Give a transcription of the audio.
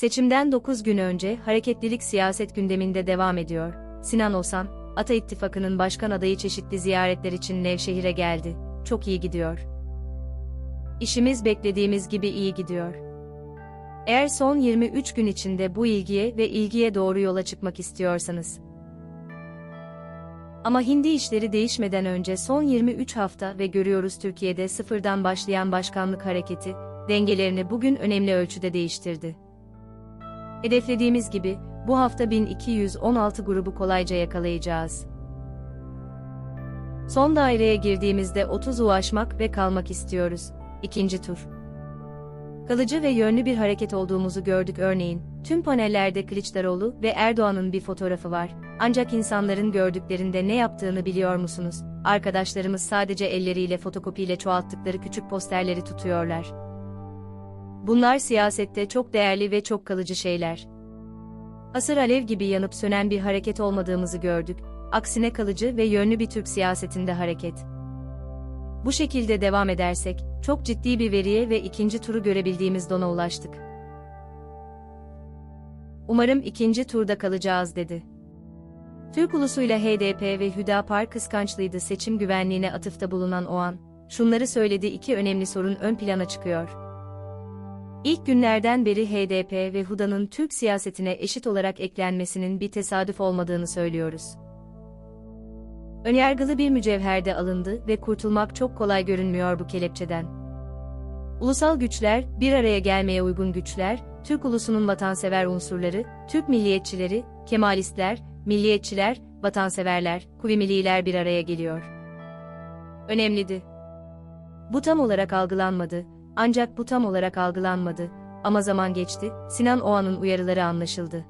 Seçimden 9 gün önce hareketlilik siyaset gündeminde devam ediyor. Sinan Osan, Ata İttifakı'nın başkan adayı çeşitli ziyaretler için Nevşehir'e geldi. Çok iyi gidiyor. İşimiz beklediğimiz gibi iyi gidiyor. Eğer son 23 gün içinde bu ilgiye ve ilgiye doğru yola çıkmak istiyorsanız. Ama hindi işleri değişmeden önce son 23 hafta ve görüyoruz Türkiye'de sıfırdan başlayan başkanlık hareketi, dengelerini bugün önemli ölçüde değiştirdi. Hedeflediğimiz gibi, bu hafta 1216 grubu kolayca yakalayacağız. Son daireye girdiğimizde 30 ulaşmak ve kalmak istiyoruz. İkinci tur. Kalıcı ve yönlü bir hareket olduğumuzu gördük örneğin. Tüm panellerde Kılıçdaroğlu ve Erdoğan'ın bir fotoğrafı var. Ancak insanların gördüklerinde ne yaptığını biliyor musunuz? Arkadaşlarımız sadece elleriyle fotokopiyle çoğalttıkları küçük posterleri tutuyorlar. Bunlar siyasette çok değerli ve çok kalıcı şeyler. Asır alev gibi yanıp sönen bir hareket olmadığımızı gördük. Aksine kalıcı ve yönlü bir Türk siyasetinde hareket. Bu şekilde devam edersek, çok ciddi bir veriye ve ikinci turu görebildiğimiz dona ulaştık. Umarım ikinci turda kalacağız dedi. Türk ulusuyla HDP ve Hüdapar kıskançlıydı seçim güvenliğine atıfta bulunan o an, şunları söyledi iki önemli sorun ön plana çıkıyor. İlk günlerden beri HDP ve HUDA'nın Türk siyasetine eşit olarak eklenmesinin bir tesadüf olmadığını söylüyoruz. Önyargılı bir mücevherde alındı ve kurtulmak çok kolay görünmüyor bu kelepçeden. Ulusal güçler, bir araya gelmeye uygun güçler, Türk ulusunun vatansever unsurları, Türk milliyetçileri, Kemalistler, milliyetçiler, vatanseverler, kuvimililer bir araya geliyor. Önemliydi. Bu tam olarak algılanmadı, ancak bu tam olarak algılanmadı, ama zaman geçti, Sinan Oğan'ın uyarıları anlaşıldı.